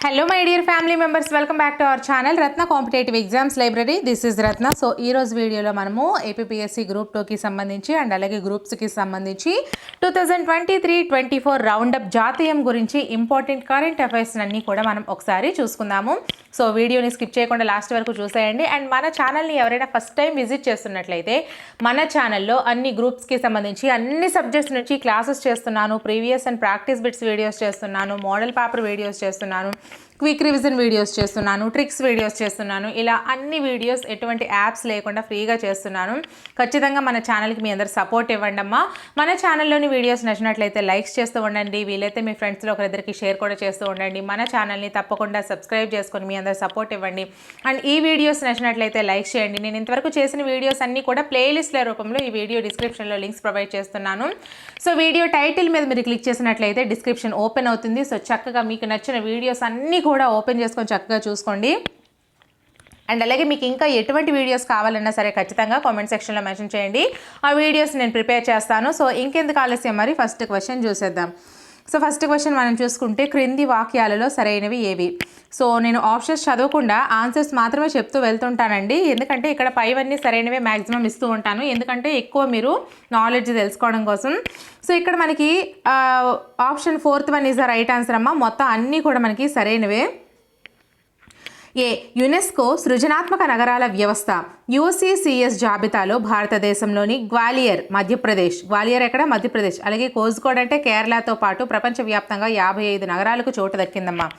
Hello my dear family members welcome back to our channel Ratna competitive exams library this is Ratna so ఈ రోజు వీడియోలో మనము APSC group టూకి సంబంధించి and అలాగే గ్రూప్స్కి సంబంధించి two thousand twenty three twenty four roundup జాతీయం గురించి ఇంపార్టెంట్ కరెంట్ అఫైర్స్ అన్నీ కూడా మనం ఒకసారి చూసుకుందాము. సో వీడియోని స్కిప్ చేయకుండా లాస్ట్ వరకు చూసేయండి. అండ్ మన ఛానల్ని ఎవరైనా ఫస్ట్ టైం విజిట్ చేస్తున్నట్లయితే మన ఛానల్లో అన్ని గ్రూప్స్కి సంబంధించి అన్ని సబ్జెక్ట్స్ నుంచి క్లాసెస్ చేస్తున్నాను. Previous and practice bits videos చేస్తున్నాను. మోడల్ పేపర్ వీడియోస్ చేస్తున్నాను. క్విక్ రివిజన్ వీడియోస్ చేస్తున్నాను ట్రిక్స్ వీడియోస్ చేస్తున్నాను. ఇలా అన్ని వీడియోస్ ఎటువంటి యాప్స్ లేకుండా ఫ్రీగా చేస్తున్నాను. ఖచ్చితంగా మన ఛానల్కి మీ అందరు సపోర్ట్ ఇవ్వండి అమ్మా. మన ఛానల్లోని వీడియోస్ నచ్చినట్లయితే లైక్స్ చేస్తూ ఉండండి. వీలైతే మీ ఫ్రెండ్స్లో ఒకరిద్దరికి షేర్ కూడా చేస్తూ ఉండండి. మన ఛానల్ని తప్పకుండా సబ్స్క్రైబ్ చేసుకొని మీ అందరు సపోర్ట్ ఇవ్వండి. అండ్ ఈ వీడియోస్ నచ్చినట్లయితే లైక్ చేయండి. నేను ఇంతవరకు చేసిన వీడియోస్ అన్నీ కూడా ప్లేలిస్ట్ల రూపంలో ఈ వీడియో డిస్క్రిప్షన్లో లింక్స్ ప్రొవైడ్ చేస్తున్నాను. సో వీడియో టైటిల్ మీద మీరు క్లిక్ చేసినట్లయితే డిస్క్రిప్షన్ ఓపెన్ అవుతుంది. సో చక్కగా మీకు నచ్చిన వీడియోస్ అన్నీ కూడా ఓపెన్ చేసుకొని చక్కగా చూసుకోండి. అండ్ అలాగే మీకు ఇంకా ఎటువంటి వీడియోస్ కావాలన్నా సరే ఖచ్చితంగా కామెంట్ సెక్షన్లో మెన్షన్ చేయండి. ఆ వీడియోస్ నేను ప్రిపేర్ చేస్తాను. సో ఇంకెందుకు ఆలస్యం? మరి ఫస్ట్ క్వశ్చన్ చూసేద్దాం. సో ఫస్ట్ క్వశ్చన్ మనం చూసుకుంటే క్రింది వాక్యాలలో సరైనవి ఏవి? సో నేను ఆప్షన్స్ చదవకుండా ఆన్సర్స్ మాత్రమే చెప్తూ వెళ్తుంటానండి. ఎందుకంటే ఇక్కడ పైవన్నీ సరైనవే మ్యాక్సిమం ఇస్తూ ఉంటాను. ఎందుకంటే ఎక్కువ మీరు నాలెడ్జ్ తెలుసుకోవడం కోసం. సో ఇక్కడ మనకి option fourth one is the right answer అమ్మ. మొత్తం అన్నీ కూడా మనకి సరైనవే. ఏ యునెస్కో సృజనాత్మక నగరాల వ్యవస్థ యూసీసీఎస్ జాబితాలో భారతదేశంలోని గ్వాలియర్ మధ్యప్రదేశ్. గ్వాలియర్ ఎక్కడ? మధ్యప్రదేశ్. అలాగే కోజికోడ్ అంటే కేరళతో పాటు ప్రపంచవ్యాప్తంగా యాభై ఐదు నగరాలకు చోటు దక్కిందమ్మా.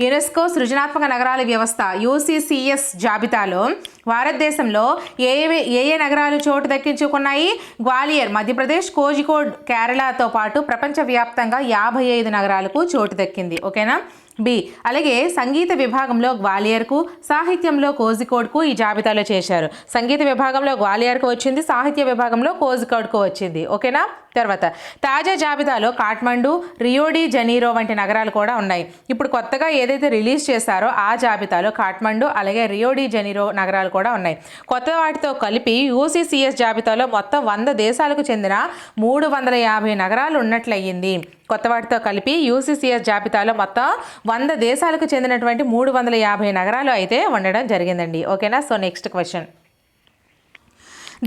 యునెస్కో సృజనాత్మక నగరాల వ్యవస్థ యూసీసీఎస్ జాబితాలో భారతదేశంలో ఏ ఏ- ఏ ఏ నగరాలు చోటు దక్కించుకున్నాయి? గ్వాలియర్ మధ్యప్రదేశ్ కోజికోడ్ కేరళతో పాటు ప్రపంచవ్యాప్తంగా యాభై ఐదు నగరాలకు చోటు దక్కింది. ఓకేనా? బి. అలాగే సంగీత విభాగంలో గ్వాలియర్కు సాహిత్యంలో కోజికోడ్కు ఈ జాబితాలో చేశారు. సంగీత విభాగంలో గ్వాలియర్కు వచ్చింది సాహిత్య విభాగంలో కోజికోడ్కు వచ్చింది. ఓకేనా? తర్వాత తాజా జాబితాలో కాఠ్మండు రియోడి జనీరో వంటి నగరాలు కూడా ఉన్నాయి. ఇప్పుడు కొత్తగా ఏదైతే రిలీజ్ చేశారో ఆ జాబితాలో కాఠ్మండు అలాగే రియోడి జనీరో నగరాలు కూడా ఉన్నాయి. కొత్త వాటితో కలిపి యూసీసీఎస్ జాబితాలో మొత్తం వంద దేశాలకు చెందిన మూడు వందల యాభై నగరాలు ఉన్నట్లయింది. కొత్త వాటితో కలిపి యూసీసీఎస్ జాబితాలో మొత్తం వంద దేశాలకు చెందినటువంటి మూడు వందల యాభై నగరాలు అయితే ఉండడం జరిగిందండి. ఓకేనా? So next question.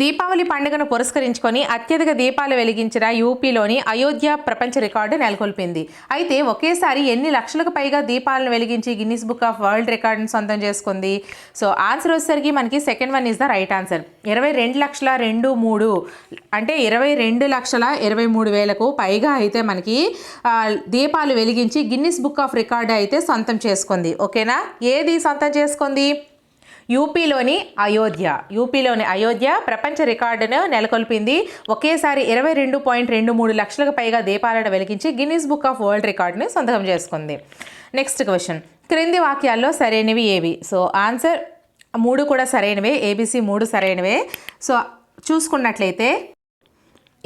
దీపావళి పండుగను పురస్కరించుకొని అత్యధిక దీపాలు వెలిగించిన యూపీలోని అయోధ్య ప్రపంచ రికార్డు నెలకొల్పింది. అయితే ఒకేసారి ఎన్ని లక్షలకు పైగా దీపాలను వెలిగించి గిన్నిస్ బుక్ ఆఫ్ వరల్డ్ రికార్డును సొంతం చేసుకుంది? సో ఆన్సర్ వచ్చేసరికి మనకి second one is the right answer. ఇరవై రెండు లక్షల రెండు మూడు అంటే ఇరవై రెండు లక్షల ఇరవై మూడు వేలకు పైగా అయితే మనకి దీపాలు వెలిగించి గిన్నిస్ బుక్ ఆఫ్ రికార్డు అయితే సొంతం చేసుకుంది. ఓకేనా? ఏది సొంతం చేసుకుంది? యూపీలోని అయోధ్య. యూపీలోని అయోధ్య ప్రపంచ రికార్డును నెలకొల్పింది. ఒకేసారి ఇరవై రెండు పాయింట్ రెండు మూడు లక్షలకు పైగా దీపాలను వెలిగించి గిన్నీస్ బుక్ ఆఫ్ వరల్డ్ రికార్డుని సొంతకం చేసుకుంది. Next question. క్రింది వాక్యాల్లో సరైనవి ఏవి? సో ఆన్సర్ మూడు కూడా సరైనవే ఏబీసీ మూడు సరైనవే. సో చూసుకున్నట్లయితే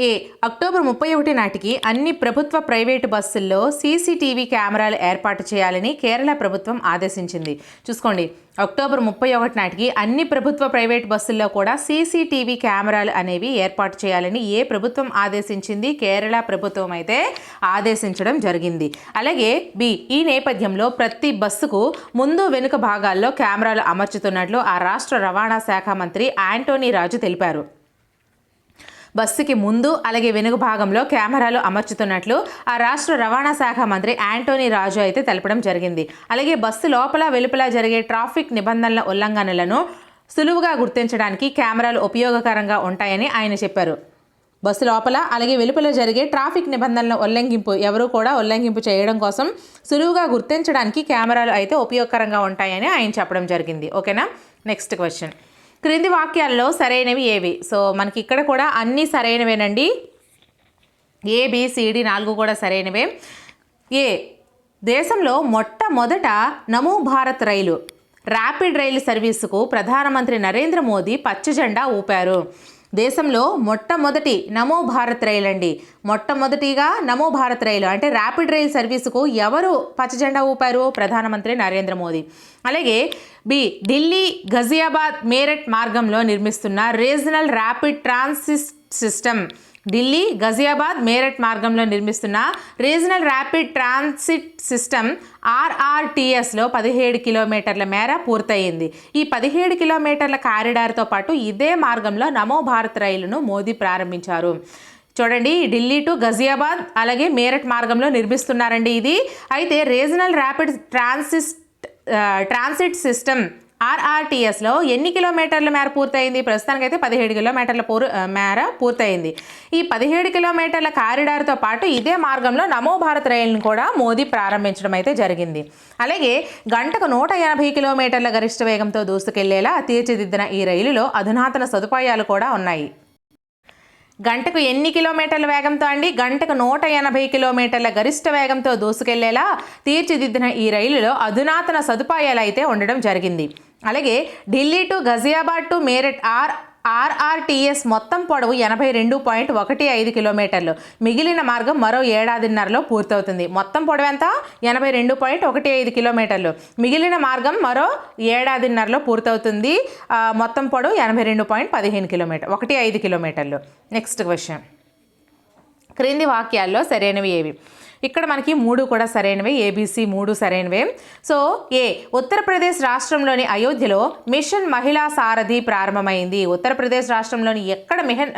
ఏ అక్టోబర్ ముప్పై ఒకటి నాటికి అన్ని ప్రభుత్వ ప్రైవేటు బస్సుల్లో సీసీటీవీ కెమెరాలు ఏర్పాటు చేయాలని కేరళ ప్రభుత్వం ఆదేశించింది. చూసుకోండి అక్టోబర్ ముప్పై ఒకటి నాటికి అన్ని ప్రభుత్వ ప్రైవేట్ బస్సుల్లో కూడా సీసీటీవీ కెమెరాలు అనేవి ఏర్పాటు చేయాలని ఏ ప్రభుత్వం ఆదేశించింది? కేరళ ప్రభుత్వం అయితే ఆదేశించడం జరిగింది. అలాగే బి ఈ నేపథ్యంలో ప్రతి బస్సుకు ముందు వెనుక భాగాల్లో కెమెరాలు అమర్చుతున్నట్లు ఆ రాష్ట్ర రవాణా శాఖ మంత్రి యాంటోనీ రాజు తెలిపారు. బస్సుకి ముందు అలాగే వెనుక భాగంలో కెమెరాలు అమర్చుతున్నట్లు ఆ రాష్ట్ర రవాణా శాఖ మంత్రి యాంటోనీ రాజు అయితే తెలపడం జరిగింది. అలాగే బస్సు లోపల వెలుపల జరిగే ట్రాఫిక్ నిబంధనల ఉల్లంఘనలను సులువుగా గుర్తించడానికి కెమెరాలు ఉపయోగకరంగా ఉంటాయని ఆయన చెప్పారు. బస్సు లోపల అలాగే వెలుపల జరిగే ట్రాఫిక్ నిబంధనల ఉల్లంఘింపు ఎవరు కూడా ఉల్లంఘింపు చేయడం కోసం సులువుగా గుర్తించడానికి కెమెరాలు అయితే ఉపయోగకరంగా ఉంటాయని ఆయన చెప్పడం జరిగింది. ఓకేనా? Next question. క్రింది వాక్యాల్లో సరైనవి ఏవి? సో మనకి ఇక్కడ కూడా అన్నీ సరైనవేనండి. ఏబిసిడి నాలుగు కూడా సరైనవే. ఏ దేశంలో మొట్టమొదట నమో భారత్ రైలు ర్యాపిడ్ రైలు సర్వీసుకు ప్రధానమంత్రి నరేంద్ర మోదీ పచ్చజెండా ఊపారు. దేశంలో మొట్టమొదటి నమో భారత్ రైలు అండి. మొట్టమొదటిగా నమో భారత్ రైలు అంటే ర్యాపిడ్ రైల్ సర్వీసుకు ఎవరు పచ్చజెండా ఊపారు? ప్రధానమంత్రి నరేంద్ర మోదీ. అలాగే బి ఢిల్లీ గజియాబాద్ మేరట్ మార్గంలో నిర్మిస్తున్న regional rapid transit system Delhi Ghaziabad Meerut మార్గంలో నిర్మిస్తున్న రీజనల్ ర్యాపిడ్ ట్రాన్సిట్ సిస్టమ్ ఆర్ఆర్టీఎస్లో పదిహేడు కిలోమీటర్ల మేర పూర్తయింది. ఈ పదిహేడు కిలోమీటర్ల కారిడార్తో పాటు ఇదే మార్గంలో నమో భారత్ రైలును మోదీ ప్రారంభించారు. చూడండి ఢిల్లీ టు గజియాబాద్ అలాగే మేరట్ మార్గంలో నిర్మిస్తున్నారండి ఇది. అయితే regional rapid transit transit system ఆర్ఆర్టీఎస్లో ఎన్ని కిలోమీటర్ల మేర పూర్తయింది? ప్రస్తుతానికైతే పదిహేడు కిలోమీటర్ల పూర్ మేర పూర్తయింది. ఈ పదిహేడు కిలోమీటర్ల కారిడార్తో పాటు ఇదే మార్గంలో నమో భారత్ రైలును కూడా మోదీ ప్రారంభించడం అయితే జరిగింది. అలాగే గంటకు నూట ఎనభై కిలోమీటర్ల గరిష్ట వేగంతో దూసుకెళ్ళేలా తీర్చిదిద్దిన ఈ రైలులో అధునాతన సదుపాయాలు కూడా ఉన్నాయి. గంటకు ఎన్ని కిలోమీటర్ల వేగంతో అండి? గంటకు నూట ఎనభై కిలోమీటర్ల గరిష్ట వేగంతో దూసుకెళ్ళేలా తీర్చిదిద్దిన ఈ రైలులో అధునాతన సదుపాయాలు అయితే ఉండడం జరిగింది. అలాగే Delhi to Ghaziabad to Meerut R RRTS మొత్తం పొడవు ఎనభై రెండు పాయింట్ ఒకటి ఐదు కిలోమీటర్లు. మిగిలిన మార్గం మరో ఏడాదిన్నరలో పూర్తవుతుంది. మొత్తం పొడవు ఎంత? ఎనభై రెండు పాయింట్ ఒకటి ఐదు కిలోమీటర్లు. మిగిలిన మార్గం మరో ఏడాదిన్నరలో పూర్తవుతుంది. మొత్తం పొడవు ఎనభై రెండు పాయింట్ పదిహేను కిలోమీటర్ ఒకటి ఐదు కిలోమీటర్లు. Next question. క్రింది వాక్యాల్లో సరైనవి ఏవి? ఇక్కడ మనకి మూడు కూడా సరైనవే ఏబీసీ మూడు సరైనవే. సో ఏ ఉత్తరప్రదేశ్ రాష్ట్రంలోని అయోధ్యలో మిషన్ మహిళా సారథి ప్రారంభమైంది. ఉత్తరప్రదేశ్ రాష్ట్రంలోని ఎక్కడ మిహన్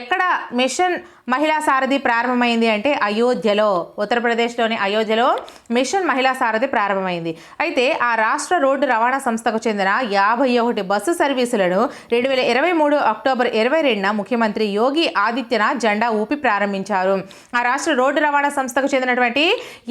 ఎక్కడ మిషన్ మహిళా సారథి ప్రారంభమైంది అంటే అయోధ్యలో ఉత్తరప్రదేశ్లోని అయోధ్యలో మిషన్ మహిళా సారథి ప్రారంభమైంది. అయితే ఆ రాష్ట్ర రోడ్డు రవాణా సంస్థకు చెందిన యాభై ఒకటి బస్సు సర్వీసులను రెండు వేల ఇరవై మూడు అక్టోబర్ ఇరవై రెండున ముఖ్యమంత్రి యోగి ఆదిత్యనాథ్ జెండా ఊపి ప్రారంభించారు. ఆ రాష్ట్ర రోడ్డు రవాణా సంస్థకు చెందినటువంటి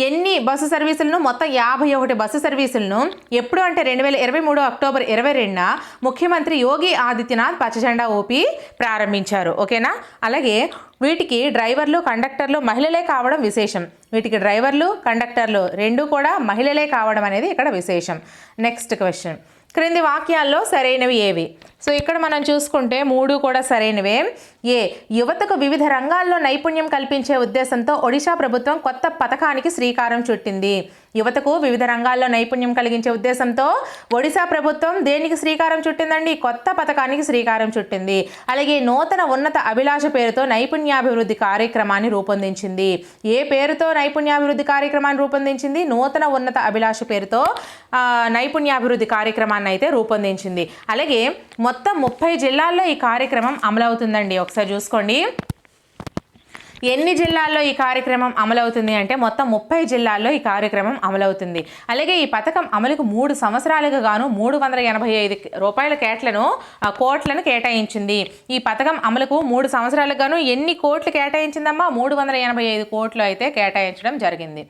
ఎన్ని బస్సు సర్వీసులను మొత్తం యాభై ఒకటి బస్సు సర్వీసులను ఎప్పుడు అంటే రెండు వేల ఇరవై మూడు అక్టోబర్ ఇరవై రెండున ముఖ్యమంత్రి యోగి ఆదిత్యనాథ్ పచ్చజెండా ఊపి ప్రారంభించారు. ఓకేనా? అలాగే వీటికి డ్రైవర్లు కండక్టర్లు మహిళలే కావడం విశేషం. వీటికి డ్రైవర్లు కండక్టర్లు రెండు కూడా మహిళలే కావడం అనేది ఇక్కడ విశేషం. నెక్స్ట్ క్వశ్చన్ క్రింది వాక్యాల్లో సరైనవి ఏవి? సో ఇక్కడ మనం చూసుకుంటే మూడు కూడా సరైనవే. ఏ యువతకు వివిధ రంగాల్లో నైపుణ్యం కల్పించే ఉద్దేశంతో ఒడిశా ప్రభుత్వం కొత్త పథకానికి శ్రీకారం చుట్టింది. యువతకు వివిధ రంగాల్లో నైపుణ్యం కలిగించే ఉద్దేశంతో ఒడిశా ప్రభుత్వం దేనికి శ్రీకారం చుట్టిందండి? కొత్త పథకానికి శ్రీకారం చుట్టింది. అలాగే నూతన ఉన్నత అభిలాష పేరుతో నైపుణ్యాభివృద్ధి కార్యక్రమాన్ని రూపొందించింది. ఏ పేరుతో నైపుణ్యాభివృద్ధి కార్యక్రమాన్ని రూపొందించింది? నూతన ఉన్నత అభిలాష పేరుతో నైపుణ్యాభివృద్ధి కార్యక్రమాన్ని అయితే రూపొందించింది. అలాగే మొత్తం ముప్పై జిల్లాల్లో ఈ కార్యక్రమం అమలవుతుందండి. ఒకసారి ఒకసారి చూసుకోండి. ఎన్ని జిల్లాల్లో ఈ కార్యక్రమం అమలవుతుంది అంటే మొత్తం ముప్పై జిల్లాల్లో ఈ కార్యక్రమం అమలవుతుంది. అలాగే ఈ పథకం అమలుకు మూడు సంవత్సరాలకు గాను మూడు వందల ఎనభై ఐదు రూపాయల కేట్లను కోట్లను కేటాయించింది. ఈ పథకం అమలుకు మూడు సంవత్సరాలకు గాను ఎన్ని కోట్లు కేటాయించిందమ్మా? మూడు వందల ఎనభై ఐదు కోట్లు అయితే కేటాయించడం జరిగింది.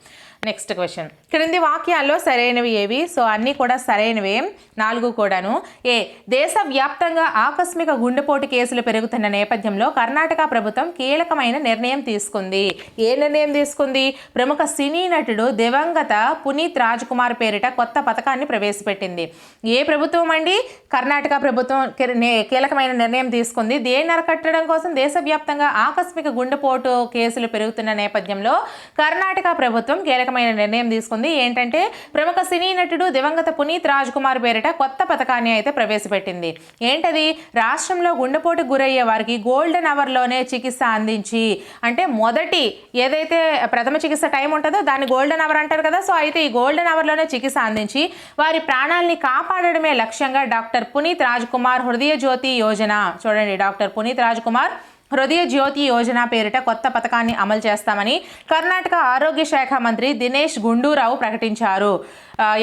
నెక్స్ట్ క్వశ్చన్ క్రింది వాక్యాల్లో సరైనవి ఏవి? సో అన్నీ కూడా సరైనవే. నాలుగు కూడాను. ఏ దేశవ్యాప్తంగా ఆకస్మిక గుండెపోటు కేసులు పెరుగుతున్న నేపథ్యంలో కర్ణాటక ప్రభుత్వం కీలకమైన నిర్ణయం తీసుకుంది. ఏ నిర్ణయం తీసుకుంది? ప్రముఖ సినీ నటుడు దివంగత పునీత్ రాజ్ కుమార్ పేరిట కొత్త పథకాన్ని ప్రవేశపెట్టింది. ఏ ప్రభుత్వం అండి? కర్ణాటక ప్రభుత్వం నే- కీలకమైన నిర్ణయం తీసుకుంది. దేన్ని అరకట్టడం కోసం దేశవ్యాప్తంగా ఆకస్మిక గుండెపోటు కేసులు పెరుగుతున్న నేపథ్యంలో కర్ణాటక ప్రభుత్వం కీలకమైన నిర్ణయం తీసుకుంది. ఏంటంటే ప్రముఖ సినీ నటుడు దివంగత పునీత్ రాజ్ కుమార్ పేరిట కొత్త పథకాన్ని అయితే ప్రవేశపెట్టింది. ఏంటది? రాష్ట్రంలో గుండెపోటుకు గురయ్యే వారికి గోల్డెన్ అవర్లోనే చికిత్స అందించి అంటే మొదటి ఏదైతే ప్రథమ చికిత్స టైం ఉంటుందో దాన్ని గోల్డెన్ అవర్ అంటారు కదా. సో అయితే ఈ గోల్డెన్ అవర్లోనే చికిత్స అందించి వారి ప్రాణాల్ని కాపాడడమే లక్ష్యంగా డాక్టర్ పునీత్ రాజ్ కుమార్ హృదయ జ్యోతి యోజన. చూడండి డాక్టర్ పునీత్ రాజ్ కుమార్ హృదయ జ్యోతి యోజన పేరిట కొత్త పథకాన్ని అమలు చేస్తామని కర్ణాటక ఆరోగ్య శాఖ మంత్రి దినేష్ గుండూరావు ప్రకటించారు.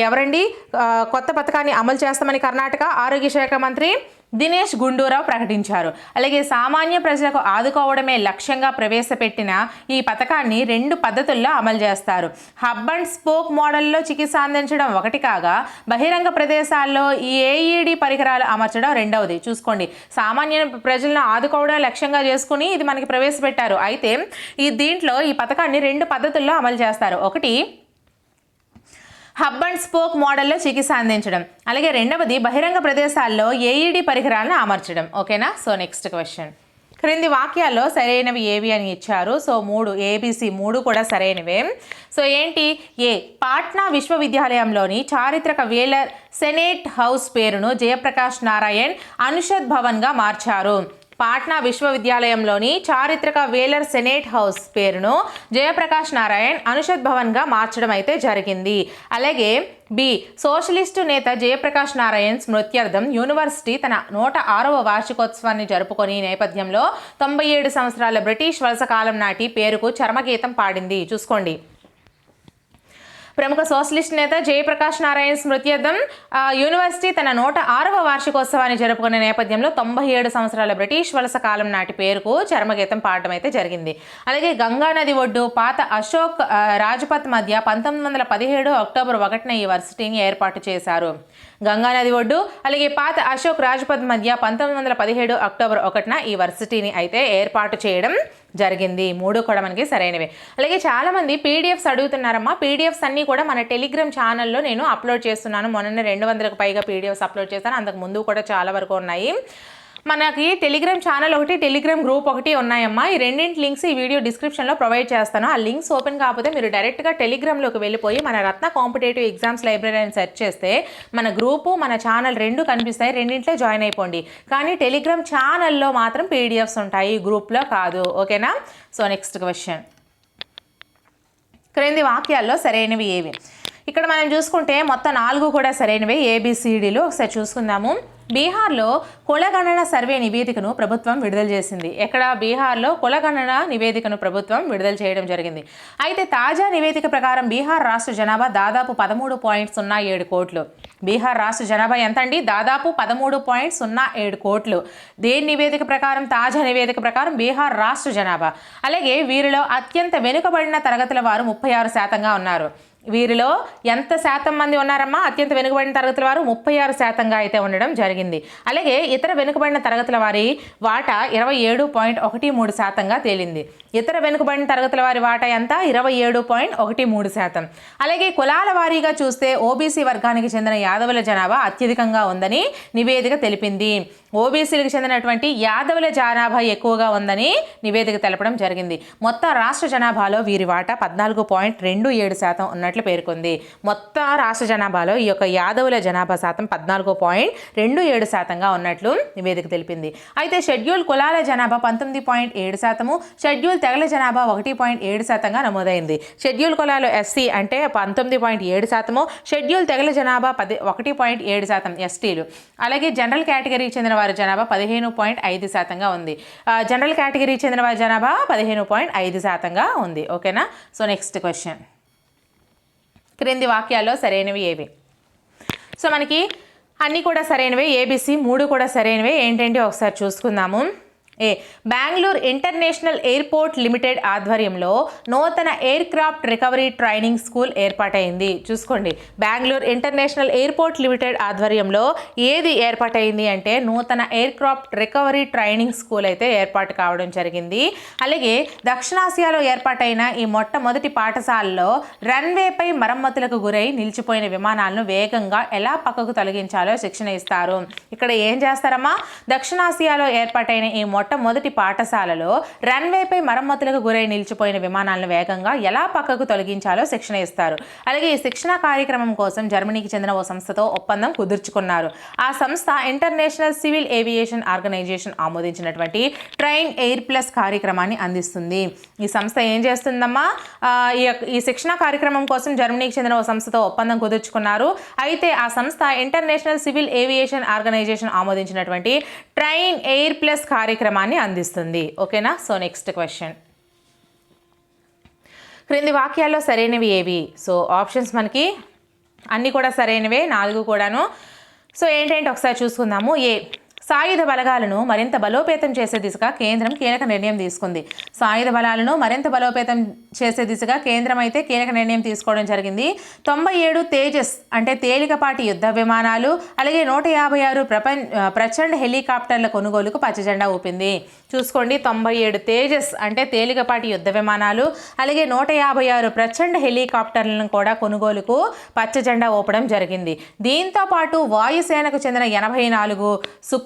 ఎవరండి? కొత్త పథకాన్ని అమలు చేస్తామని కర్ణాటక ఆరోగ్య శాఖ మంత్రి దినేష్ గుండూరావు ప్రకటించారు. అలాగే సామాన్య ప్రజలకు ఆదుకోవడమే లక్ష్యంగా ప్రవేశపెట్టిన ఈ పథకాన్ని రెండు పద్ధతుల్లో అమలు చేస్తారు. హబ్ అండ్ స్పోక్ మోడల్లో చికిత్స అందించడం ఒకటి కాగా బహిరంగ ప్రదేశాల్లో ఈ ఏఈడి పరికరాలు అమర్చడం రెండవది. చూసుకోండి సామాన్య ప్రజలను ఆదుకోవడం లక్ష్యంగా చేసుకుని ఇది మనకి ప్రవేశపెట్టారు. అయితే ఈ దీంట్లో ఈ పథకాన్ని రెండు పద్ధతుల్లో అమలు చేస్తారు. ఒకటి హబ్ అండ్ స్పోక్ మోడల్లో చికిత్స అందించడం. అలాగే రెండవది బహిరంగ ప్రదేశాల్లో ఏఈడి పరికరాలను అమర్చడం. ఓకేనా? సో నెక్స్ట్ క్వశ్చన్ క్రింది వాక్యాల్లో సరైనవి ఏవి అని ఇచ్చారు. సో మూడు ఏబిసి మూడు కూడా సరైనవే. సో ఏంటి? ఏ పాట్నా విశ్వవిద్యాలయంలోని చారిత్రక వేలర్ సెనేట్ హౌస్ పేరును జయప్రకాష్ నారాయణ్ అనుషద్ భవన్గా మార్చారు. పాట్నా విశ్వవిద్యాలయంలోని చారిత్రక వేలర్ సెనేట్ హౌస్ పేరును జయప్రకాష్ నారాయణ్ అనుషద్ భవన్గా మార్చడం అయితే జరిగింది. అలాగే బి. సోషలిస్టు నేత జయప్రకాష్ నారాయణ్ స్మృత్యర్థం యూనివర్సిటీ తన నూట ఆరవ వార్షికోత్సవాన్ని జరుపుకొని నేపథ్యంలో తొంభై ఏడు సంవత్సరాల బ్రిటిష్ వలస కాలం నాటి పేరుకు చర్మగీతం పాడింది. చూసుకోండి. ప్రముఖ సోషలిస్ట్ నేత జయప్రకాష్ నారాయణ స్మృత్యర్థం యూనివర్సిటీ తన నూట ఆరవ వార్షికోత్సవాన్ని జరుపుకునే నేపథ్యంలో తొంభై ఏడు సంవత్సరాల బ్రిటిష్ వలస కాలం నాటి పేరుకు చర్మగీతం పాడటం అయితే జరిగింది. అలాగే గంగా నది ఒడ్డు పాత అశోక్ రాజ్పథ్ మధ్య పంతొమ్మిది వందల పదిహేడు అక్టోబర్ ఒకటిన ఈ వర్సిటీని ఏర్పాటు చేశారు. గంగా నది ఒడ్డు అలాగే పాత అశోక్ రాజ్పథ్ మధ్య పంతొమ్మిది వందల పదిహేడు అక్టోబర్ ఒకటిన ఈ వర్సిటీని అయితే ఏర్పాటు చేయడం జరిగింది. మూడు కూడా మనకి సరైనవే. అలాగే చాలామంది పీడిఎఫ్స్ అడుగుతున్నారమ్మా. పీడిఎఫ్స్ అన్నీ కూడా మన టెలిగ్రామ్ ఛానల్లో నేను అప్లోడ్ చేస్తున్నాను. మొన్న రెండు వందలకు పైగా పీడిఎఫ్స్ అప్లోడ్ చేశాను. అంతకు ముందు కూడా చాలా వరకు ఉన్నాయి. మనకి టెలిగ్రామ్ ఛానల్ ఒకటి టెలిగ్రామ్ గ్రూప్ ఒకటి ఉన్నాయమ్మా. ఈ రెండింటి లింక్స్ ఈ వీడియో డిస్క్రిప్షన్లో ప్రొవైడ్ చేస్తాను. ఆ లింక్స్ ఓపెన్ కాకపోతే మీరు డైరెక్ట్గా టెలిగ్రామ్లోకి వెళ్ళిపోయి మన రత్న కాంపిటేటివ్ ఎగ్జామ్స్ లైబ్రరీ అని సెర్చ్ చేస్తే మన గ్రూపు మన ఛానల్ రెండు కనిపిస్తాయి. రెండింటిలో జాయిన్ అయిపోండి. కానీ టెలిగ్రామ్ ఛానల్లో మాత్రం పీడిఎఫ్స్ ఉంటాయి. గ్రూప్లో కాదు. ఓకేనా సో నెక్స్ట్ క్వశ్చన్ క్రింది వాక్యాల్లో సరైనవి ఏవి? ఇక్కడ మనం చూసుకుంటే మొత్తం నాలుగు కూడా సరైనవి ఏబిసిడిలు ఒకసారి చూసుకుందాము. బీహార్లో కులగణన సర్వే నివేదికను ప్రభుత్వం విడుదల చేసింది. ఎక్కడ? బీహార్లో కులగణన నివేదికను ప్రభుత్వం విడుదల చేయడం జరిగింది. అయితే తాజా నివేదిక ప్రకారం బీహార్ రాష్ట్ర జనాభా దాదాపు పదమూడు పాయింట్ సున్నా ఏడు కోట్లు. బీహార్ రాష్ట్ర జనాభా ఎంత అండి దాదాపు పదమూడు పాయింట్ సున్నా ఏడు కోట్లు. దేని నివేదిక ప్రకారం? తాజా నివేదిక ప్రకారం బీహార్ రాష్ట్ర జనాభా. అలాగే వీరిలో అత్యంత వెనుకబడిన తరగతుల వారు ముప్పై ఆరు శాతంగా ఉన్నారు. వీరిలో ఎంత శాతం మంది ఉన్నారమ్మా? అత్యంత వెనుకబడిన తరగతుల వారు ముప్పై ఆరు శాతంగా అయితే ఉండడం జరిగింది. అలాగే ఇతర వెనుకబడిన తరగతుల వారి వాటా ఇరవై ఏడు పాయింట్ ఒకటి మూడు శాతంగా తేలింది. ఇతర వెనుకబడిన తరగతుల వారి వాటా ఎంత? ఇరవై ఏడు పాయింట్ ఒకటి మూడు శాతం. అలాగే కులాల వారీగా చూస్తే ఓబీసీ వర్గానికి చెందిన యాదవుల జనాభా అత్యధికంగా ఉందని నివేదిక తెలిపింది. ఓబీసీలకు చెందినటువంటి యాదవుల జనాభా ఎక్కువగా ఉందని నివేదిక తెలపడం జరిగింది. మొత్తం రాష్ట్ర జనాభాలో వీరి వాటా పద్నాలుగు పాయింట్ రెండు ఏడు శాతం ఉన్నట్లు పేర్కొంది. మొత్తం రాష్ట్ర జనాభాలో ఈ యొక్క యాదవుల జనాభా శాతం పద్నాలుగు పాయింట్ రెండు ఏడు శాతంగా ఉన్నట్లు నివేదిక తెలిపింది. అయితే షెడ్యూల్ కులాల జనాభా పంతొమ్మిది పాయింట్ ఏడు శాతము షెడ్యూల్ తెగల జనాభా ఒకటి పాయింట్ ఏడు శాతంగా నమోదైంది. షెడ్యూల్ కులాలు ఎస్సీ అంటే పంతొమ్మిది పాయింట్ ఏడు శాతము షెడ్యూల్ తెగల జనాభా పది ఒకటి పాయింట్ ఏడు శాతం ఎస్టీలు. అలాగే జనరల్ కేటగిరీకి చెందిన వారి జనాభా పదిహేను పాయింట్ ఐదు శాతంగా ఉంది. జనరల్ కేటగిరీ చెందిన వారి జనాభా పదిహేను పాయింట్ ఐదు శాతంగా ఉంది. ఓకేనా? So next question. క్రింది వాక్యాల్లో సరైనవి ఏవి? సో మనకి అన్నీ కూడా సరైనవే ఏబిసి మూడు కూడా సరైనవే. ఏంటంటే ఒకసారి చూసుకుందాము. A Bengaluru international airport limited ఆధ్వర్యంలో నూతన aircraft recovery training school ఏర్పాటైంది. చూసుకోండి బెంగళూరు ఇంటర్నేషనల్ ఎయిర్పోర్ట్ లిమిటెడ్ ఆధ్వర్యంలో ఏది ఏర్పాటైంది అంటే నూతన aircraft recovery training school అయితే ఏర్పాటు కావడం జరిగింది. అలాగే దక్షిణాసియాలో ఏర్పాటైన ఈ మొట్టమొదటి పాఠశాలలో రన్వేపై మరమ్మతులకు గురై నిలిచిపోయిన విమానాలను వేగంగా ఎలా పక్కకు తొలగించాలో శిక్షణ ఇస్తారు. ఇక్కడ ఏం చేస్తారమ్మా? దక్షిణాసియాలో ఏర్పాటైన ఈ మొట్ట మొట్టమొదటి పాఠశాలలో రన్వేపై మరమ్మతులకు గురై నిలిచిపోయిన విమానాలను వేగంగా ఎలా పక్కకు తొలగించాలో శిక్షణ ఇస్తారు. అలాగే ఈ శిక్షణ కార్యక్రమం కోసం జర్మనీకి చెందిన ఓ సంస్థతో ఒప్పందం కుదుర్చుకున్నారు. ఆ సంస్థ ఇంటర్నేషనల్ సివిల్ ఏవియేషన్ ఆర్గనైజేషన్ ఆమోదించినటువంటి ట్రైన్ ఎయిర్ ప్లస్ కార్యక్రమాన్ని అందిస్తుంది. ఈ సంస్థ ఏం చేస్తుందమ్మా? ఈ ఈ శిక్షణ కార్యక్రమం కోసం జర్మనీకి చెందిన ఓ సంస్థతో ఒప్పందం కుదుర్చుకున్నారు. అయితే ఆ సంస్థ ఇంటర్నేషనల్ సివిల్ ఏవియేషన్ ఆర్గనైజేషన్ ఆమోదించినటువంటి ట్రైన్ ఎయిర్ ప్లస్ కార్యక్రమాన్ని అందిస్తుంది. ఓకేనా? సో నెక్స్ట్ క్వశ్చన్ క్రింది వాక్యాల్లో సరైనవి ఏవి? సో ఆప్షన్స్ మనకి అన్నీ కూడా సరైనవే నాలుగు కూడాను. సో ఏంటంటే? ఒకసారి చూసుకుందాము. ఏ సాయుధ బలగాలను మరింత బలోపేతం చేసే దిశగా కేంద్రం కీలక నిర్ణయం తీసుకుంది. సాయుధ బలాలను మరింత బలోపేతం చేసే దిశగా కేంద్రం అయితే కీలక నిర్ణయం తీసుకోవడం జరిగింది. తొంభై ఏడు తేజస్ అంటే తేలికపాటి యుద్ధ విమానాలు అలాగే నూట యాభై ఆరు ప్రపంచ ప్రచండ్ హెలికాప్టర్ల కొనుగోలుకు పచ్చజెండా ఊపింది. చూసుకోండి తొంభై ఏడు తేజస్ అంటే తేలికపాటి యుద్ధ విమానాలు అలాగే నూట యాభై ఆరు ప్రచండ హెలికాప్టర్లను కూడా కొనుగోలుకు పచ్చజెండా ఊపడం జరిగింది. దీంతో పాటు వాయుసేనకు చెందిన ఎనభై నాలుగు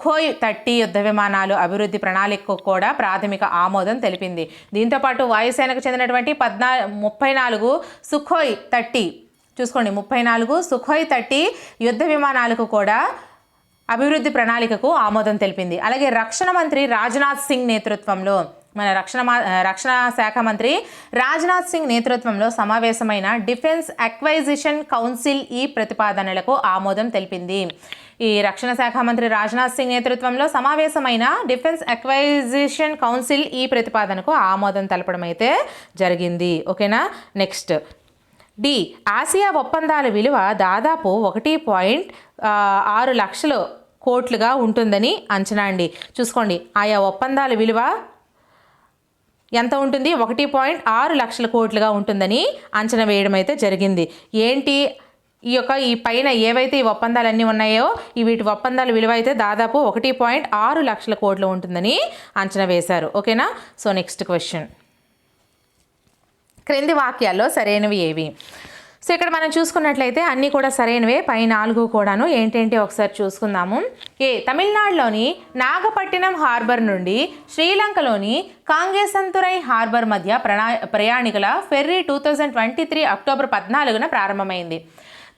సుఖోయ్ థర్టీ యుద్ధ విమానాలు అభివృద్ధి ప్రణాళికకు కూడా ప్రాథమిక ఆమోదం తెలిపింది. దీంతో పాటు వాయుసేనకు చెందినటువంటి పద్నా ముప్పై నాలుగు సుఖోయ్ థర్టీ చూసుకోండి ముప్పై నాలుగు సుఖోయ్ థర్టీ యుద్ధ విమానాలకు కూడా అభివృద్ధి ప్రణాళికకు ఆమోదం తెలిపింది. అలాగే రక్షణ మంత్రి రాజ్నాథ్ సింగ్ నేతృత్వంలో మన రక్షణ మా- రక్షణ శాఖ మంత్రి రాజ్నాథ్ సింగ్ నేతృత్వంలో సమావేశమైన డిఫెన్స్ అక్వైజిషన్ కౌన్సిల్ ఈ ప్రతిపాదనలకు ఆమోదం తెలిపింది. ఈ రక్షణ శాఖ మంత్రి రాజ్నాథ్ సింగ్ నేతృత్వంలో సమావేశమైన డిఫెన్స్ అక్వైజిషన్ కౌన్సిల్ ఈ ప్రతిపాదనకు ఆమోదం తెలపడం అయితే జరిగింది. ఓకేనా? నెక్స్ట్. డి. ఆసియా ఒప్పందాల విలువ దాదాపు ఒకటి పాయింట్ ఆరు లక్షలు కోట్లుగా ఉంటుందని అంచనా అండి. చూసుకోండి. ఆయా ఒప్పందాల విలువ ఎంత ఉంటుంది? ఒకటి పాయింట్ ఆరు లక్షల కోట్లుగా ఉంటుందని అంచనా వేయడం అయితే జరిగింది. ఏంటి? ఈ యొక్క ఈ పైన ఏవైతే ఈ ఒప్పందాలన్నీ ఉన్నాయో ఈ వీటి ఒప్పందాల విలువ అయితే దాదాపు ఒకటి పాయింట్ ఆరు లక్షల కోట్లు ఉంటుందని అంచనా వేశారు. ఓకేనా? So next question. క్రింది వాక్యాల్లో సరైనవి ఏవి? సో ఇక్కడ మనం చూసుకున్నట్లయితే అన్నీ కూడా సరైనవే పై నాలుగు కూడాను. ఏంటేంటి ఒకసారి చూసుకుందాము. ఏ తమిళనాడులోని నాగపట్టినం హార్బర్ నుండి శ్రీలంకలోని కాంగేసంతురై హార్బర్ మధ్య ప్రణా ప్రయాణికుల ferry two thousand twenty three October పద్నాలుగున ప్రారంభమైంది.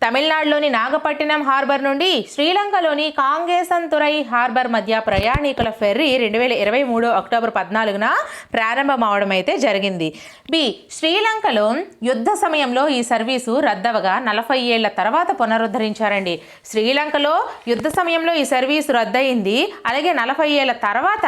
తమిళనాడులోని నాగపట్టినం హార్బర్ నుండి శ్రీలంకలోని కాంగేసంతురై హార్బర్ మధ్య ప్రయాణికుల ఫెర్రీ రెండు వేల ఇరవై మూడు అక్టోబర్ పద్నాలుగున ప్రారంభమవడం అయితే జరిగింది. బి. శ్రీలంకలో యుద్ధ సమయంలో ఈ సర్వీసు రద్దవగా నలభై ఏళ్ళ తర్వాత పునరుద్ధరించారండి. శ్రీలంకలో యుద్ధ సమయంలో ఈ సర్వీసు రద్దయింది. అలాగే నలభై ఏళ్ళ తర్వాత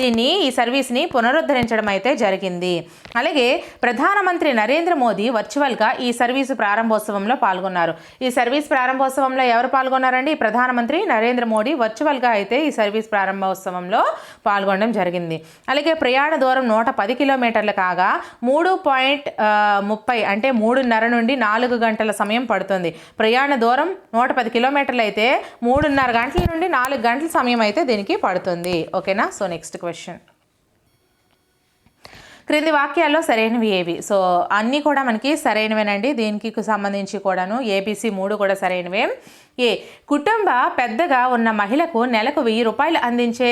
దీన్ని ఈ సర్వీస్ని పునరుద్ధరించడం అయితే జరిగింది. అలాగే ప్రధానమంత్రి నరేంద్ర మోదీ వర్చువల్గా ఈ సర్వీసు ప్రారంభోత్సవంలో పాల్గొన్నారు. ఈ సర్వీస్ ప్రారంభోత్సవంలో ఎవరు పాల్గొన్నారండి? ప్రధానమంత్రి నరేంద్ర మోడీ వర్చువల్గా అయితే ఈ సర్వీస్ ప్రారంభోత్సవంలో పాల్గొనడం జరిగింది. అలాగే ప్రయాణ దూరం నూట పది కిలోమీటర్లు కాగా మూడు పాయింట్ ముప్పై అంటే మూడున్నర నుండి నాలుగు గంటల సమయం పడుతుంది. ప్రయాణ దూరం నూట పది కిలోమీటర్లు అయితే మూడున్నర గంటల నుండి నాలుగు గంటల సమయం అయితే దీనికి పడుతుంది. ఓకేనా? So next question. క్రింది వాక్యాల్లో సరైనవి ఏవి? సో అన్నీ కూడా మనకి సరైనవేనండి. దీనికి సంబంధించి కూడాను ఏబీసీ మూడు కూడా సరైనవే. ఏ కుటుంబ పెద్దగా ఉన్న మహిళకు నెలకు వెయ్యి రూపాయలు అందించే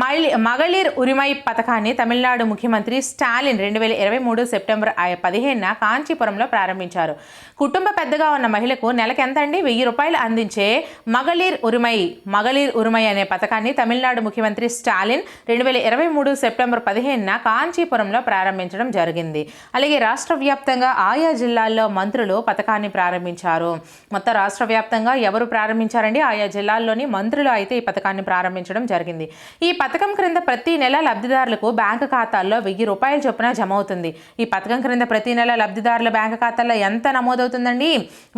మైలి మగళీర్ ఉరిమై పథకాన్ని తమిళనాడు ముఖ్యమంత్రి స్టాలిన్ రెండు వేల ఇరవై మూడు సెప్టెంబర్ పదిహేనున కాంచీపురంలో ప్రారంభించారు. కుటుంబ పెద్దగా ఉన్న మహిళకు నెలకెంతండి వెయ్యి రూపాయలు అందించే మగలీర్ ఉరిమై మగలీర్ ఉరిమై అనే పథకాన్ని తమిళనాడు ముఖ్యమంత్రి స్టాలిన్ రెండు వేల ఇరవై మూడు సెప్టెంబర్ పదిహేనున కాంచీపురంలో ప్రారంభించడం జరిగింది. అలాగే రాష్ట్ర వ్యాప్తంగా ఆయా జిల్లాల్లో మంత్రులు పథకాన్ని ప్రారంభించారు. మొత్తం రాష్ట్ర వ్యాప్తంగా ఎవరు ప్రారంభించారండి? ఆయా జిల్లాల్లోని మంత్రులు అయితే ఈ పథకాన్ని ప్రారంభించడం జరిగింది. ఈ పథకం క్రింద ప్రతి నెల లబ్ధిదారులకు బ్యాంకు ఖాతాల్లో వెయ్యి రూపాయల చొప్పున జమ అవుతుంది. ఈ పథకం క్రింద ప్రతి నెల లబ్ధిదారుల బ్యాంకు ఖాతాల్లో ఎంత నమోదు అవుతుందండి.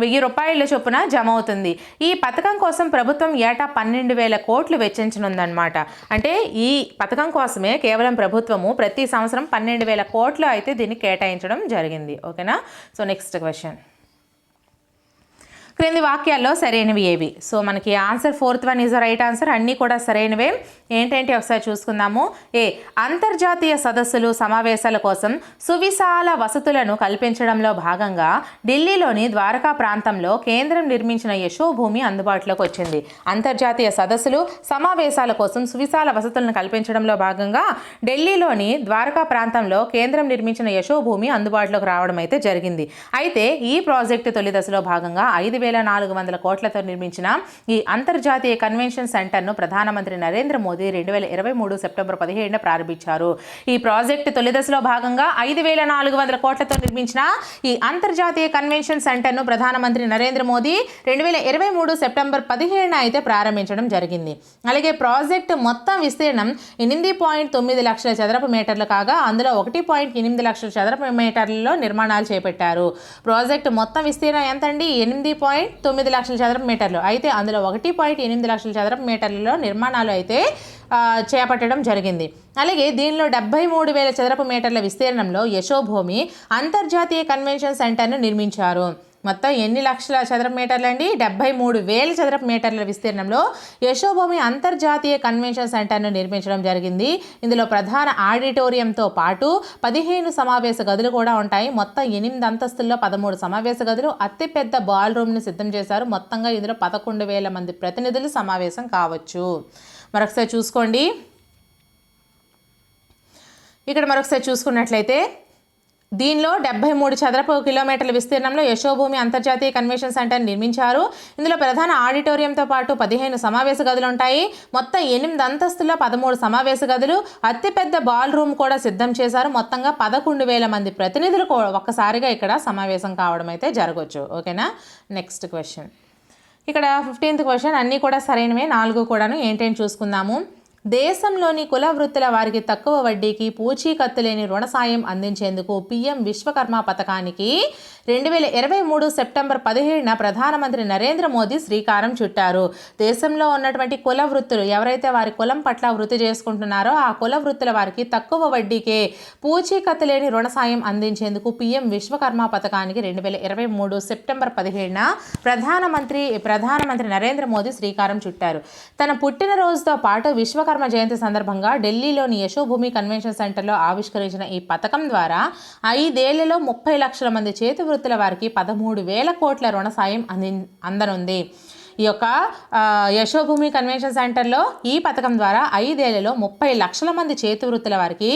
వెయ్యి రూపాయల చొప్పున జమ అవుతుంది ఈ పథకం కోసం ప్రభుత్వం ఏటా పన్నెండు వేల కోట్లు వెచ్చించనుందన్నమాట. అంటే ఈ పథకం కోసమే కేవలం ప్రభుత్వము ప్రతి సంవత్సరం పన్నెండు వేల కోట్లు అయితే దీన్ని కేటాయించడం జరిగింది. ఓకేనా? So next question. క్రింది వాక్యాల్లో సరైనవి ఏవి? సో మనకి answer fourth one is right answer అన్నీ కూడా సరైనవే. ఏంటంటే ఒకసారి చూసుకుందాము. ఏ అంతర్జాతీయ సదస్సులు సమావేశాల కోసం సువిశాల వసతులను కల్పించడంలో భాగంగా ఢిల్లీలోని ద్వారకా ప్రాంతంలో కేంద్రం నిర్మించిన యశోభూమి అందుబాటులోకి వచ్చింది. అంతర్జాతీయ సదస్సులు సమావేశాల కోసం సువిశాల వసతులను కల్పించడంలో భాగంగా ఢిల్లీలోని ద్వారకా ప్రాంతంలో కేంద్రం నిర్మించిన యశోభూమి అందుబాటులోకి రావడం అయితే జరిగింది. అయితే ఈ ప్రాజెక్టు తొలి దశలో భాగంగా ఐదు వేల నాలుగు వందల కోట్లతో నిర్మించిన ఈ అంతర్జాతీయ కన్వెన్షన్ సెంటర్ను ప్రధానమంత్రి నరేంద్ర మోదీ రెండు వేల ఇరవై మూడు సెప్టెంబర్ పదిహేడున ప్రారంభించారు. ఈ ప్రాజెక్టు తొలి దశలో భాగంగా ఐదు వేల నాలుగు వందల కోట్లతో నిర్మించిన ఈ అంతర్జాతీయ కన్వెన్షన్ సెంటర్ను ప్రధానమంత్రి నరేంద్ర మోదీ రెండు వేల ఇరవై మూడు సెప్టెంబర్ పదిహేడున అయితే ప్రారంభించడం జరిగింది. అలాగే ప్రాజెక్టు మొత్తం విస్తీర్ణం ఎనిమిది పాయింట్ తొమ్మిది లక్షల చదరపు మీటర్లు కాగా అందులో ఒకటి పాయింట్ ఎనిమిది లక్షల చదరపు మీటర్లలో నిర్మాణాలు చేపట్టారు. ప్రాజెక్టు మొత్తం విస్తీర్ణం ఎంతండి? ఎనిమిది పాయింట్ తొమ్మిది లక్షల చదరపు మీటర్లు. అయితే అందులో ఒకటి పాయింట్ ఎనిమిది లక్షల చదరపు మీటర్లలో నిర్మాణాలు అయితే చేపట్టడం జరిగింది. అలాగే దీనిలో డెబ్బై మూడు వేల చదరపు మీటర్ల విస్తీర్ణంలో యశోభూమి అంతర్జాతీయ కన్వెన్షన్ సెంటర్ను నిర్మించారు. మొత్తం ఎన్ని లక్షల చదరపు మీటర్లు అండి? డెబ్బై మూడు వేల చదరపు మీటర్ల విస్తీర్ణంలో యశోభూమి అంతర్జాతీయ కన్వెన్షన్ సెంటర్ను నిర్మించడం జరిగింది. ఇందులో ప్రధాన ఆడిటోరియంతో పాటు పదిహేను సమావేశ గదులు కూడా ఉంటాయి. మొత్తం ఎనిమిది అంతస్తుల్లో పదమూడు సమావేశ గదులు అతిపెద్ద బాల్ రూమ్ను సిద్ధం చేశారు. మొత్తంగా ఇందులో పదకొండు వేల మంది ప్రతినిధులు సమావేశం కావచ్చు. మరొకసారి చూసుకోండి. ఇక్కడ మరొకసారి చూసుకున్నట్లయితే దీనిలో డెబ్బై మూడు చదరపు కిలోమీటర్ల విస్తీర్ణంలో యశోభూమి అంతర్జాతీయ కన్వెన్షన్ సెంటర్ నిర్మించారు. ఇందులో ప్రధాన ఆడిటోరియంతో పాటు పదిహేను సమావేశ గదులు ఉంటాయి. మొత్తం ఎనిమిది అంతస్తుల పదమూడు సమావేశ గదులు. అతిపెద్ద బాల్ రూమ్ కూడా సిద్ధం చేశారు. మొత్తంగా పదకొండు వేల మంది ప్రతినిధులు ఒక్కసారిగా ఇక్కడ సమావేశం కావడం అయితే జరగవచ్చు ఓకేనా? Next question. ఇక్కడ ఫిఫ్టీన్త్ క్వశ్చన్. అన్నీ కూడా సరైనవే. నాలుగు కూడాను ఏంటేంటి చూసుకుందాము. దేశంలోని కుల వృత్తుల వారికి తక్కువ వడ్డీకి పూచీకత్తు లేని రుణ సాయం అందించేందుకు పీఎం విశ్వకర్మ పథకానికి రెండు వేల ఇరవై మూడు సెప్టెంబర్ పదిహేడున ప్రధానమంత్రి నరేంద్ర మోదీ శ్రీకారం చుట్టారు. దేశంలో ఉన్నటువంటి కుల వృత్తులు ఎవరైతే వారి కులం పట్ల వృత్తి చేసుకుంటున్నారో ఆ కుల వృత్తుల వారికి తక్కువ వడ్డీకే పూచీకత్తు లేని రుణ సాయం అందించేందుకు పీఎం విశ్వకర్మ పథకానికి రెండు వేల ఇరవై మూడు సెప్టెంబర్ పదిహేడున ప్రధానమంత్రి ప్రధానమంత్రి నరేంద్ర మోదీ శ్రీకారం చుట్టారు. తన పుట్టినరోజుతో పాటు విశ్వకర్మ జయంతి సందర్భంగా ఢిల్లీలోని యశోభూమి కన్వెన్షన్ సెంటర్లో ఆవిష్కరించిన ఈ పథకం ద్వారా ఐదేళ్ళలో ముప్పై లక్షల మంది చేతి వృత్తుల వారికి పదమూడు వేల కోట్ల రుణ సాయం అంది అందనుంది. ఈ యొక్క యశోభూమి కన్వెన్షన్ సెంటర్లో ఈ పథకం ద్వారా ఐదేళ్ళలో ముప్పై లక్షల మంది చేతి వృత్తుల వారికి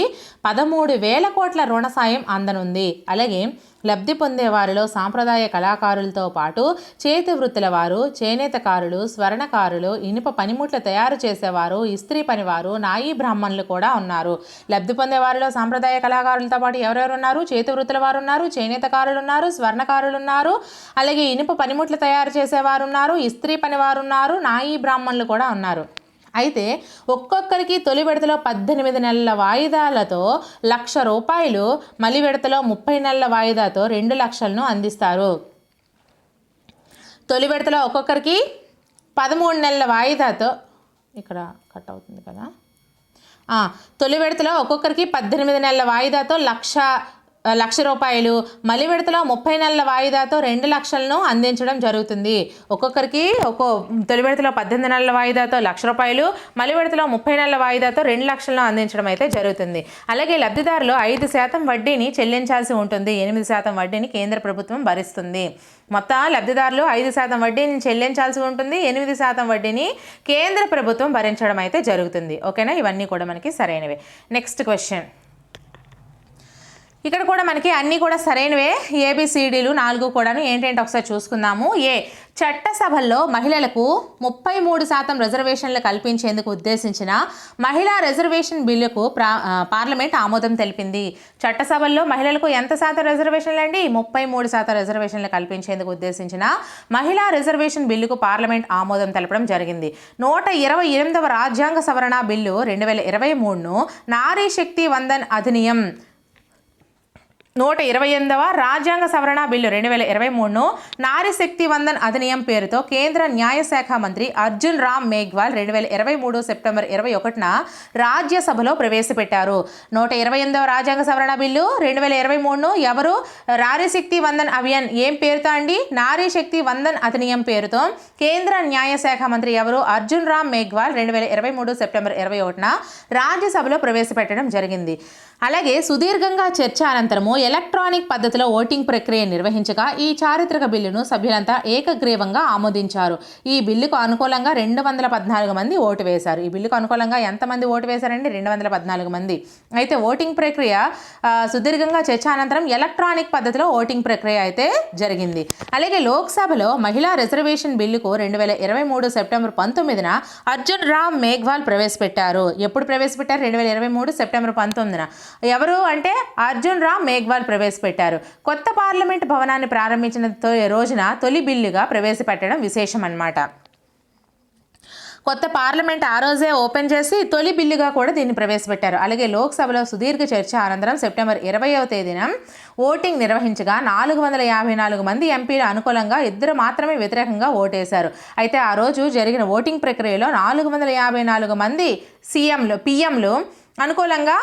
పదమూడు వేల కోట్ల రుణ సాయం అందనుంది. అలాగే లబ్ధి పొందే వారిలో సాంప్రదాయ కళాకారులతో పాటు చేతి వృత్తుల వారు చేనేతకారులు స్వర్ణకారులు ఇనుప పనిముట్లు తయారు చేసేవారు ఇస్త్రీ పనివారు నాయీ బ్రాహ్మణులు కూడా ఉన్నారు. లబ్ధి పొందే వారిలో సాంప్రదాయ కళాకారులతో పాటు ఎవరెవరు ఉన్నారు చేతి వృత్తుల వారు ఉన్నారు చేనేతకారులు ఉన్నారు స్వర్ణకారులు ఉన్నారు అలాగే ఇనుప పనిముట్లు తయారు చేసేవారు ఉన్నారు ఇస్త్రీ పనివారు ఉన్నారు నాయీ బ్రాహ్మణులు కూడా ఉన్నారు. అయితే ఒక్కొక్కరికి తొలి విడతలో పద్దెనిమిది నెలల వాయిదాలతో లక్ష రూపాయలు మలి విడతలో ముప్పై నెలల వాయిదాతో రెండు లక్షలను అందిస్తారు. తొలి విడతలో ఒక్కొక్కరికి పదమూడు నెలల వాయిదాతో ఇక్కడ కట్ అవుతుంది కదా? తొలి విడతలో ఒక్కొక్కరికి పద్దెనిమిది నెలల వాయిదాతో లక్ష లక్ష రూపాయలు. మలి విడతలో ముప్పై నెలల వాయిదాతో రెండు లక్షలను అందించడం జరుగుతుంది. ఒక్కొక్కరికి ఒక్కో తొలి విడతలో పద్దెనిమిది నెలల వాయిదాతో లక్ష రూపాయలు మలి విడతలో ముప్పై నెలల వాయిదాతో రెండు లక్షలను అందించడం అయితే జరుగుతుంది. అలాగే లబ్ధిదారులు ఐదు శాతం వడ్డీని చెల్లించాల్సి ఉంటుంది. ఎనిమిది శాతం వడ్డీని కేంద్ర ప్రభుత్వం భరిస్తుంది. మొత్తం లబ్ధిదారులు ఐదు శాతం వడ్డీని చెల్లించాల్సి ఉంటుంది. ఎనిమిది శాతం వడ్డీని కేంద్ర ప్రభుత్వం భరించడం అయితే జరుగుతుంది. ఓకేనా? ఇవన్నీ కూడా మనకి సరైనవే. Next question. ఇక్కడ కూడా మనకి అన్నీ కూడా సరైనవే ఏబిసిడీలు నాలుగు కూడాను ఏంటంటే ఒకసారి చూసుకుందాము. ఏ చట్టసభల్లో మహిళలకు ముప్పై మూడు శాతం రిజర్వేషన్లు కల్పించేందుకు ఉద్దేశించిన మహిళా రిజర్వేషన్ బిల్లుకు ప్రా పార్లమెంట్ ఆమోదం తెలిపింది. చట్టసభల్లో మహిళలకు ఎంత శాతం రిజర్వేషన్లు అండి? ముప్పై మూడు శాతం రిజర్వేషన్లు కల్పించేందుకు ఉద్దేశించిన మహిళా రిజర్వేషన్ బిల్లుకు పార్లమెంట్ ఆమోదం తెలపడం జరిగింది. నూట ఇరవై ఎనిమిదవ రాజ్యాంగ సవరణ బిల్లు రెండు వేల ఇరవై మూడును నారీ శక్తి వందన్ అధినియం నూట ఇరవై ఎనిమిదవ రాజ్యాంగ సవరణ బిల్లు రెండు వేల ఇరవై మూడును నారీ శక్తి వందన్ అధినియం పేరుతో కేంద్ర న్యాయశాఖ మంత్రి అర్జున్ రామ్ మేఘ్వాల్ రెండు వేల ఇరవై మూడు సెప్టెంబర్ ఇరవై ఒకటిన రాజ్యసభలో ప్రవేశపెట్టారు. నూట ఇరవై ఎనిమిదవ రాజ్యాంగ సవరణ బిల్లు రెండు వేల ఇరవై మూడును ఎవరు? నారీశక్తి వందన్ అభియాన్. ఏం పేరుతో అండి? నారీ శక్తి వందన్ అధినియం పేరుతో కేంద్ర న్యాయశాఖ మంత్రి ఎవరు? అర్జున్ రామ్ మేఘ్వాల్ రెండు వేల ఇరవై మూడు సెప్టెంబర్ ఇరవై ఒకటిన రాజ్యసభలో ప్రవేశపెట్టడం జరిగింది. అలాగే సుదీర్ఘంగా చర్చ అనంతరము ఎలక్ట్రానిక్ పద్ధతిలో ఓటింగ్ ప్రక్రియ నిర్వహించగా ఈ చారిత్రక బిల్లును సభ్యులంతా ఏకగ్రీవంగా ఆమోదించారు. ఈ బిల్లుకు అనుకూలంగా రెండు వందల పద్నాలుగు మంది ఓటు వేశారు. ఈ బిల్లుకు అనుకూలంగా ఎంతమంది ఓటు వేశారండి? రెండు వందల పద్నాలుగు మంది. అయితే ఓటింగ్ ప్రక్రియ సుదీర్ఘంగా చర్చ అనంతరం ఎలక్ట్రానిక్ పద్ధతిలో ఓటింగ్ ప్రక్రియ అయితే జరిగింది. అలాగే లోక్సభలో మహిళా రిజర్వేషన్ బిల్లుకు రెండు వేల ఇరవై మూడు సెప్టెంబర్ పంతొమ్మిదిన అర్జున్ రామ్ మేఘ్వాల్ ప్రవేశపెట్టారు. ఎప్పుడు ప్రవేశపెట్టారు? రెండు వేల ఇరవై మూడు సెప్టెంబర్ పంతొమ్మిదిన. ఎవరు అంటే అర్జున్ రామ్ మేఘ్వాల్ ప్రవేశపెట్టారు. కొత్త పార్లమెంట్ భవనాన్ని ప్రారంభించిన రోజున తొలి బిల్లుగా ప్రవేశపెట్టడం విశేషం అన్నమాట కొత్త పార్లమెంట్ ఆ రోజే ఓపెన్ చేసి తొలి బిల్లుగా కూడా దీన్ని ప్రవేశపెట్టారు. అలాగే లోక్సభలో సుదీర్ఘ చర్చ అనంతరం సెప్టెంబర్ ఇరవైవ తేదీన ఓటింగ్ నిర్వహించగా నాలుగు వందల యాభై నాలుగు మంది ఎంపీలు అనుకూలంగా ఇద్దరు మాత్రమే వ్యతిరేకంగా ఓటేశారు. అయితే ఆ రోజు జరిగిన ఓటింగ్ ప్రక్రియలో నాలుగు వందల యాభై నాలుగు మంది సీఎంలు పీఎంలు అనుకూలంగా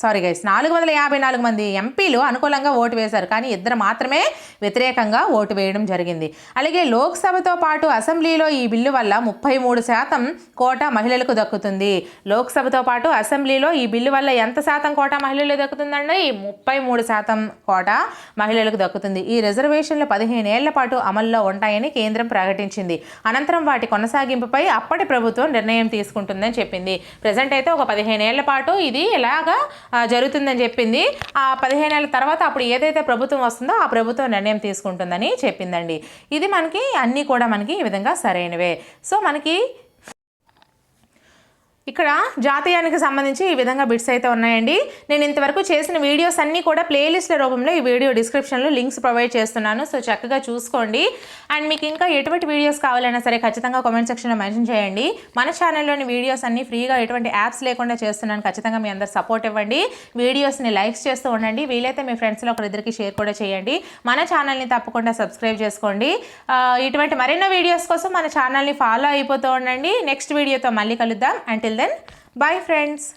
సారీ గైస్ నాలుగు వందల యాభై నాలుగు మంది ఎంపీలు అనుకూలంగా ఓటు వేశారు. కానీ ఇద్దరు మాత్రమే వ్యతిరేకంగా ఓటు వేయడం జరిగింది. అలాగే లోక్సభతో పాటు అసెంబ్లీలో ఈ బిల్లు వల్ల ముప్పై మూడు శాతం కోటా మహిళలకు దక్కుతుంది. లోక్సభతో పాటు అసెంబ్లీలో ఈ బిల్లు వల్ల ఎంత శాతం కోటా మహిళలు దక్కుతుందండి? ముప్పై మూడు శాతం కోటా మహిళలకు దక్కుతుంది. ఈ రిజర్వేషన్లు పదిహేను ఏళ్ళ పాటు అమల్లో ఉంటాయని కేంద్రం ప్రకటించింది. అనంతరం వాటి కొనసాగింపుపై అప్పటి ప్రభుత్వం నిర్ణయం తీసుకుంటుందని చెప్పింది. ప్రజెంట్ అయితే ఒక పదిహేను ఏళ్ళ పాటు ఇది ఇలాగా జరుగుతుందని చెప్పింది. ఆ పదిహేను ఏళ్ళ తర్వాత అప్పుడు ఏదైతే ప్రభుత్వం వస్తుందో ఆ ప్రభుత్వం నిర్ణయం తీసుకుంటుందని చెప్పిందండి. ఇది మనకి అన్నీ కూడా మనకి ఈ విధంగా సరైనవే. సో మనకి ఇక్కడ జాతీయానికి సంబంధించి ఈ విధంగా బిట్స్ అయితే ఉన్నాయండి. నేను ఇంతవరకు చేసిన వీడియోస్ అన్నీ కూడా ప్లేలిస్ట్ల రూపంలో ఈ వీడియో డిస్క్రిప్షన్లో లింక్స్ ప్రొవైడ్ చేస్తున్నాను. సో చక్కగా చూసుకోండి. అండ్ మీకు ఇంకా ఎటువంటి వీడియోస్ కావాలన్నా సరే ఖచ్చితంగా కామెంట్ సెక్షన్లో మెన్షన్ చేయండి. మన ఛానల్లోని వీడియోస్ అన్నీ ఫ్రీగా ఎటువంటి యాప్స్ లేకుండా చేస్తున్నాను. ఖచ్చితంగా మీ అందరు సపోర్ట్ ఇవ్వండి. వీడియోస్ని లైక్స్ చేస్తూ ఉండండి. వీలైతే మీ ఫ్రెండ్స్లో ఒకరిద్దరికి షేర్ కూడా చేయండి. మన ఛానల్ని తప్పకుండా సబ్స్క్రైబ్ చేసుకోండి. ఇటువంటి మరెన్నో వీడియోస్ కోసం మన ఛానల్ని ఫాలో అయిపోతూ ఉండండి. నెక్స్ట్ వీడియోతో మళ్ళీ కలుద్దాం. Then, bye friends.